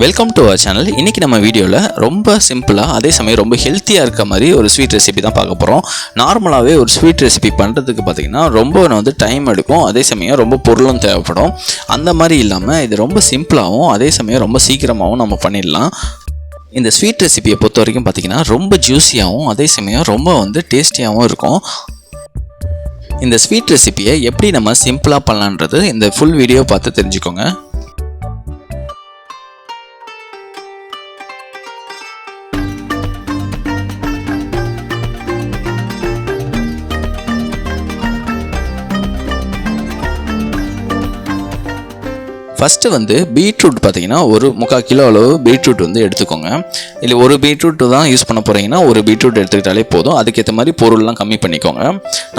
Welcome to our channel இன்றைக்கி நம்ம வீடியோவில் ரொம்ப சிம்பிளாக அதே சமயம் ரொம்ப ஹெல்த்தியாக இருக்க மாதிரி ஒரு ஸ்வீட் ரெசிபி தான் பார்க்க போகிறோம் நார்மலாகவே ஒரு ஸ்வீட் ரெசிபி பண்ணுறதுக்கு பார்த்திங்கன்னா ரொம்ப வந்து டைம் எடுக்கும். அதே சமயம் ரொம்ப பொருளும் தேவைப்படும். அந்த மாதிரி இல்லாமல் இது ரொம்ப சிம்பிளாகவும் அதே சமயம் ரொம்ப சீக்கிரமாகவும் நம்ம பண்ணிடலாம். இந்த ஸ்வீட் ரெசிபியை பொறுத்த வரைக்கும் பார்த்திங்கன்னா ரொம்ப ஜூஸியாகவும் அதே சமயம் ரொம்ப வந்து டேஸ்டியாகவும் இருக்கும். இந்த ஸ்வீட் ரெசிபியை எப்படி நம்ம சிம்பிளாக பண்ணலான்றது இந்த ஃபுல் வீடியோ பார்த்து தெரிஞ்சுக்கோங்க. ஃபஸ்ட்டு வந்து பீட்ரூட் பார்த்தீங்கன்னா ஒரு முக்கால் கிலோ அளவு பீட்ரூட் வந்து எடுத்துக்கோங்க. இல்லை ஒரு பீட்ரூட் தான் யூஸ் பண்ண போகிறீங்கன்னா ஒரு பீட்ரூட் எடுத்துக்கிட்டாலே போதும். அதுக்கேற்ற மாதிரி பொருள்லாம் கம்மி பண்ணிக்கோங்க.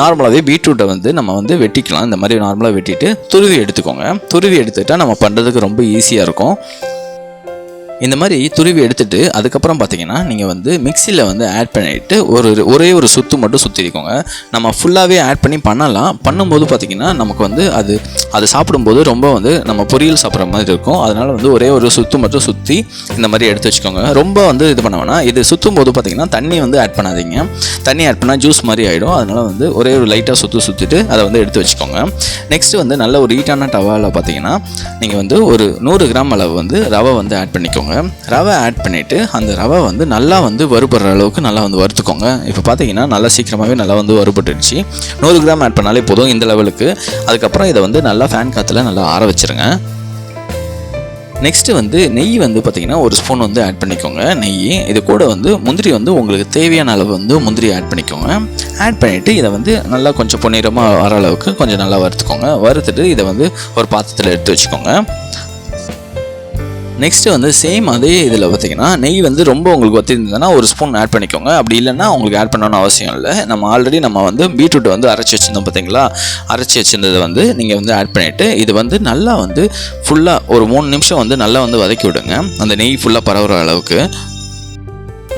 நார்மலாகவே பீட்ரூட்டை வந்து நம்ம வந்து வெட்டிக்கலாம். இந்த மாதிரி நார்மலாக வெட்டிட்டு துருவி எடுத்துக்கோங்க. துருவி எடுத்துக்கிட்டால் நம்ம பண்ணுறதுக்கு ரொம்ப ஈஸியாக இருக்கும். இந்த மாதிரி துருவி எடுத்துட்டு அதுக்கப்புறம் பார்த்தீங்கன்னா நீங்கள் வந்து மிக்சியில் வந்து ஆட் பண்ணிவிட்டு ஒரு ஒரே ஒரு சுத்து மட்டும் சுற்றிருக்கோங்க நம்ம ஃபுல்லாகவே ஆட் பண்ணி பண்ணலாம். பண்ணும்போது பார்த்தீங்கன்னா நமக்கு வந்து அது அது சாப்பிடும்போது ரொம்ப வந்து நம்ம பொரியல் சாப்பிட்ற மாதிரி இருக்கும். அதனால் வந்து ஒரே ஒரு சுத்து மட்டும் சுற்றி இந்த மாதிரி எடுத்து வச்சுக்கோங்க. ரொம்ப வந்து இது பண்ண இது சுற்றும் போது பார்த்தீங்கன்னா தண்ணி வந்து ஆட் பண்ணாதீங்க. தண்ணி ஆட் பண்ணால் ஜூஸ் மாதிரி ஆகிடும் அதனால் வந்து ஒரே ஒரு லைட்டாக சுற்று சுற்றிட்டு அதை வந்து எடுத்து வச்சுக்கோங்க. நெக்ஸ்ட்டு வந்து நல்ல ஒரு ஹீட்டான டவாவில் பார்த்தீங்கன்னா நீங்கள் வந்து ஒரு நூறு கிராம் அளவு வந்து ரவை வந்து ஆட் பண்ணிக்கோங்க. ரவை ஆட் பண்ணிவிட்டு அந்த ரவை வந்து நல்லா வந்து வறுபடுற அளவுக்கு நல்லா வந்து வறுத்துக்கோங்க. இப்போ பார்த்தீங்கன்னா நல்லா சீக்கிரமாகவே நல்லா வந்து வறுபட்டுருச்சு நூறு கிராம் ஆட் பண்ணாலே போதும் இந்த லெவலுக்கு. அதுக்கப்புறம் இதை வந்து நல்லா ஃபேன் காற்றுல நல்லா ஆற வச்சுருங்க. நெக்ஸ்ட்டு வந்து நெய் வந்து பார்த்திங்கன்னா ஒரு ஸ்பூன் வந்து ஆட் பண்ணிக்கோங்க. நெய் இது கூட வந்து முந்திரி வந்து உங்களுக்கு தேவையான அளவு வந்து முந்திரி ஆட் பண்ணிக்கோங்க. ஆட் பண்ணிவிட்டு இதை வந்து நல்லா கொஞ்சம் பொன்னிறமாக வர அளவுக்கு கொஞ்சம் நல்லா வறுத்துக்கோங்க. வறுத்துட்டு இதை வந்து ஒரு பாத்திரத்தில் எடுத்து வச்சுக்கோங்க. நெக்ஸ்ட்டு வந்து சேம் அதே இதில் பார்த்தீங்கன்னா நெய் வந்து ரொம்ப உங்களுக்கு ஒத்திருந்ததுன்னா ஒரு ஸ்பூன் ஆட் பண்ணிக்கோங்க. அப்படி இல்லைன்னா உங்களுக்கு ஆட் பண்ணணும்னு அவசியம் இல்லை. நம்ம ஆல்ரெடி நம்ம வந்து பீட்ரூட் வந்து அரைச்சி வச்சுருந்தோம் பார்த்தீங்களா அரைச்சி வச்சுருந்ததை வந்து நீங்கள் வந்து ஆட் பண்ணிவிட்டு இது வந்து நல்லா வந்து ஃபுல்லாக ஒரு மூணு நிமிஷம் வந்து நல்லா வந்து வதக்கி விடுங்க. அந்த நெய் ஃபுல்லாக பரவுற அளவுக்கு.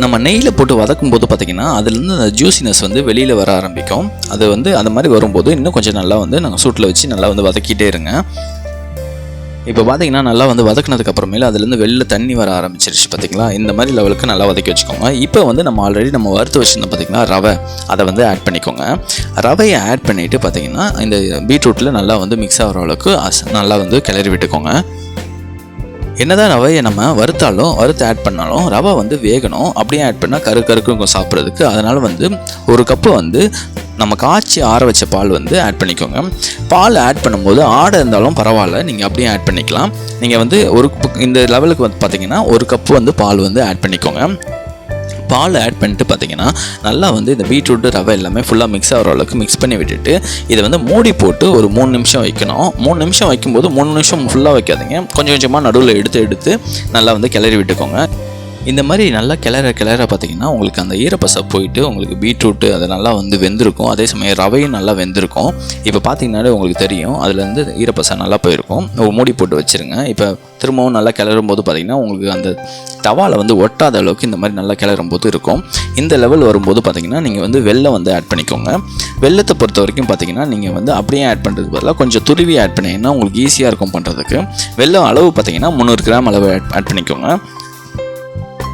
நம்ம நெய்யில் போட்டு வதக்கும் போது பார்த்திங்கன்னா அதுலேருந்து அந்த ஜூசினஸ் வந்து வெளியில் வர ஆரம்பிக்கும். அது வந்து அந்த மாதிரி வரும்போது இன்னும் கொஞ்சம் நல்லா வந்து நாங்கள் சூட்டில் வச்சு நல்லா வந்து வதக்கிட்டே இருங்க. இப்போ பார்த்தீங்கன்னா நல்லா வந்து வதக்குனதுக்கு அப்புறமேல அதுலேருந்து வெளில தண்ணி வர ஆரம்பிச்சிருச்சு பார்த்தீங்களா இந்த மாதிரி லெவலுக்கு நல்லா வதக்கி வச்சுக்கோங்க. இப்போ வந்து நம்ம ஆல்ரெடி நம்ம வறுத்து வச்சுருந்தோம் பார்த்தீங்கன்னா ரவை அதை வந்து ஆட் பண்ணிக்கோங்க. ரவையை ஆட் பண்ணிவிட்டு பார்த்தீங்கன்னா இந்த பீட்ரூட்டில் நல்லா வந்து மிக்ஸ் ஆகிற அளவுக்கு நல்லா வந்து கிளறி விட்டுக்கோங்க. என்னதான் ரவையை நம்ம வறுத்தாலும் வறுத்து ஆட் பண்ணாலும் ரவை வந்து வேகணும். அப்படியே ஆட் பண்ணால் கரு கருக்கும் சாப்பிட்றதுக்கு. அதனால் வந்து ஒரு கப்பு வந்து நம்ம காய்ச்சி ஆற வச்ச பால் வந்து ஆட் பண்ணிக்கோங்க. பால் ஆட் பண்ணும்போது ஆடை இருந்தாலும் பரவாயில்ல. நீங்கள் அப்படியே ஆட் பண்ணிக்கலாம். நீங்கள் வந்து ஒரு இந்த லெவலுக்கு வந்து பார்த்தீங்கன்னா ஒரு கப்பு வந்து பால் வந்து ஆட் பண்ணிக்கோங்க. பால் ஆட் பண்ணிட்டு பார்த்தீங்கன்னா நல்லா வந்து இந்த பீட்ரூட் ரவை எல்லாமே ஃபுல்லாக மிக்ஸ் ஆகிற அளவுக்கு மிக்ஸ் பண்ணி விட்டுட்டு இதை வந்து மூடி போட்டு ஒரு மூணு நிமிஷம் வைக்கணும். மூணு நிமிஷம் வைக்கும்போது மூணு நிமிஷம் ஃபுல்லாக வைக்காதீங்க. கொஞ்சம் கொஞ்சமாக நடுவில் எடுத்து எடுத்து நல்லா வந்து கிளறி விட்டுக்கோங்க. இந்த மாதிரி நல்லா கிளற கிளற பார்த்தீங்கன்னா உங்களுக்கு அந்த ஈரப்பசை போயிட்டு உங்களுக்கு பீட்ரூட்டு அது நல்லா வந்து வெந்திருக்கும். அதே சமயம் ரவையும் நல்லா வெந்திருக்கும். இப்போ பார்த்தீங்கன்னாலே உங்களுக்கு தெரியும் அதுலேருந்து ஈரப்பசை நல்லா போயிருக்கும். மூடி போட்டு வச்சுருங்க. இப்போ திரும்பவும் நல்லா கிளறும் போது பார்த்தீங்கன்னா உங்களுக்கு அந்த தவாவில் வந்து ஒட்டாத அளவுக்கு இந்த மாதிரி நல்லா கிளறும் போது இருக்கும். இந்த லெவல் வரும்போது பார்த்தீங்கன்னா நீங்கள் வந்து வெள்ளம் வந்து ஆட் பண்ணிக்கோங்க. வெள்ளத்தை பொறுத்த வரைக்கும் பார்த்தீங்கன்னா நீங்கள் வந்து அப்படியே ஆட் பண்ணுறதுக்கு பதிலாக கொஞ்சம் துருவி ஆட் பண்ணிங்கன்னா உங்களுக்கு ஈஸியாக இருக்கும் பண்ணுறதுக்கு வெள்ளம் அளவு பார்த்தீங்கன்னா முந்நூறு கிராம் அளவு ஆட் பண்ணிக்கோங்க.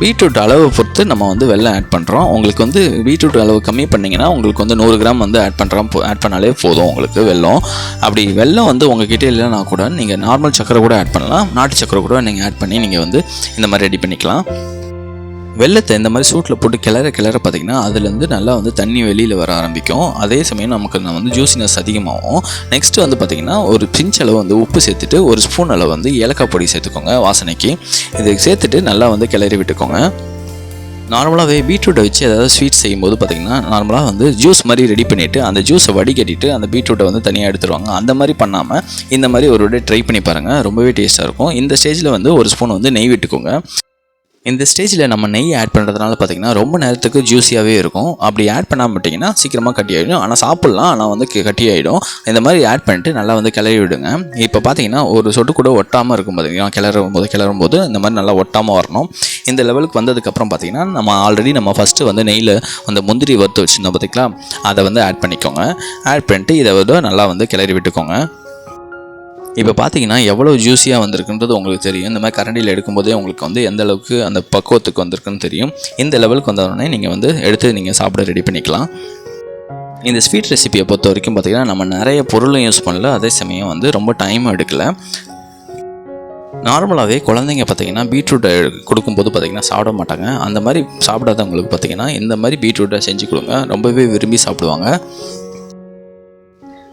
பீட்ரூட் அளவை பொறுத்து நம்ம வந்து வெள்ளம் ஆட் பண்ணுறோம் உங்களுக்கு வந்து பீட்ரூட் அளவு கம்மி பண்ணிங்கன்னா உங்களுக்கு வந்து நூறு கிராம் வந்து ஆட் பண்ணுறோம் ஆட் பண்ணாலே போதும் உங்களுக்கு வெள்ளம். அப்படி வெள்ளம் வந்து உங்ககிட்ட இல்லைன்னா கூட நீங்கள் நார்மல் சக்கரை கூட ஆட் பண்ணலாம். நாட்டு சக்கரை கூட நீங்கள் ஆட் பண்ணி நீங்கள் வந்து இந்த மாதிரி ரெடி பண்ணிக்கலாம். வெள்ளத்தை இந்த மாதிரி சூட்டில் போட்டு கிளற கிளற பார்த்தீங்கன்னா அதுலேருந்து நல்லா வந்து தண்ணி வெளியில் வர ஆரம்பிக்கும். அதே சமயம் நமக்கு நான் வந்து ஜூசினஸ் அதிகமாகும். நெக்ஸ்ட்டு வந்து பார்த்திங்கன்னா ஒரு பிஞ்ச் அளவு வந்து உப்பு சேர்த்துட்டு ஒரு ஸ்பூன் அளவு வந்து ஏலக்காய் பொடி சேர்த்துக்கோங்க வாசனைக்கு. இதை சேர்த்துட்டு நல்லா வந்து கிளறி விட்டுக்கோங்க. நார்மலாகவே பீட்ரூட்டை வச்சு ஏதாவது ஸ்வீட் செய்யும்போது பார்த்தீங்கன்னா நார்மலாக வந்து ஜூஸ் மாதிரி ரெடி பண்ணிவிட்டு அந்த ஜூஸை வடிகட்டிட்டு அந்த பீட்ரூட்டை வந்து தனியாக எடுத்துருவாங்க. அந்த மாதிரி பண்ணாமல் இந்த மாதிரி ஒரு ட்ரை பண்ணி பாருங்கள் ரொம்பவே டேஸ்ட்டாக இருக்கும். இந்த ஸ்டேஜில் வந்து ஒரு ஸ்பூன் வந்து நெய் விட்டுக்கோங்க. இந்த ஸ்டேஜில் நம்ம நெய் ஆட் பண்ணுறதுனால பார்த்தீங்கன்னா ரொம்ப நேரத்துக்கு ஜூஸியாகவே இருக்கும். அப்படி ஆட் பண்ணாமல் விட்டிங்கன்னா சீக்கிரமாக கட்டி ஆகிடும் ஆனால் சாப்பிட்லாம். ஆனால் வந்து கட்டி ஆகிடும் இந்த மாதிரி ஆட் பண்ணிட்டு நல்லா வந்து கிளறி விடுங்க. இப்போ பார்த்தீங்கன்னா ஒரு சொட்டு கூட ஒட்டாமல் இருக்கும் பார்த்தீங்கன்னா கிளறும் போது கிளறும் போது இந்த மாதிரி நல்லா ஒட்டாமல் வரணும். இந்த லெவலுக்கு வந்ததுக்கப்புறம் பார்த்தீங்கன்னா நம்ம ஆல்ரெடி நம்ம ஃபஸ்ட்டு வந்து நெய்யில் அந்த முந்திரி வறுத்து வச்சுருந்தோம் பார்த்தீங்களா அதை வந்து ஆட் பண்ணிக்கோங்க. ஆட் பண்ணிட்டு இதை வந்து நல்லா வந்து கிளறி விட்டுக்கோங்க. இப்போ பார்த்தீங்கன்னா எவ்வளோ ஜூஸியாக வந்திருக்குன்றது உங்களுக்கு தெரியும். இந்த மாதிரி கரண்டியில் எடுக்கும்போதே உங்களுக்கு வந்து எந்த அளவுக்கு அந்த பக்குவத்துக்கு வந்திருக்குன்னு தெரியும். இந்த லெவலுக்கு வந்தோடனே நீங்கள் வந்து எடுத்து நீங்கள் சாப்பிட ரெடி பண்ணிக்கலாம். இந்த ஸ்வீட் ரெசிபியை பொறுத்த வரைக்கும் பார்த்தீங்கன்னா நம்ம நிறைய பொருளும் யூஸ் பண்ணல. அதே சமயம் வந்து ரொம்ப டைமும் எடுக்கலை. நார்மலாகவே குழந்தைங்க பார்த்தீங்கன்னா பீட்ரூட்டை கொடுக்கும்போது பார்த்தீங்கன்னா சாப்பிட மாட்டாங்க. அந்த மாதிரி சாப்பிடாதவங்களுக்கு பார்த்தீங்கன்னா இந்த மாதிரி பீட்ரூட்டை செஞ்சு கொடுங்க. ரொம்பவே விரும்பி சாப்பிடுவாங்க.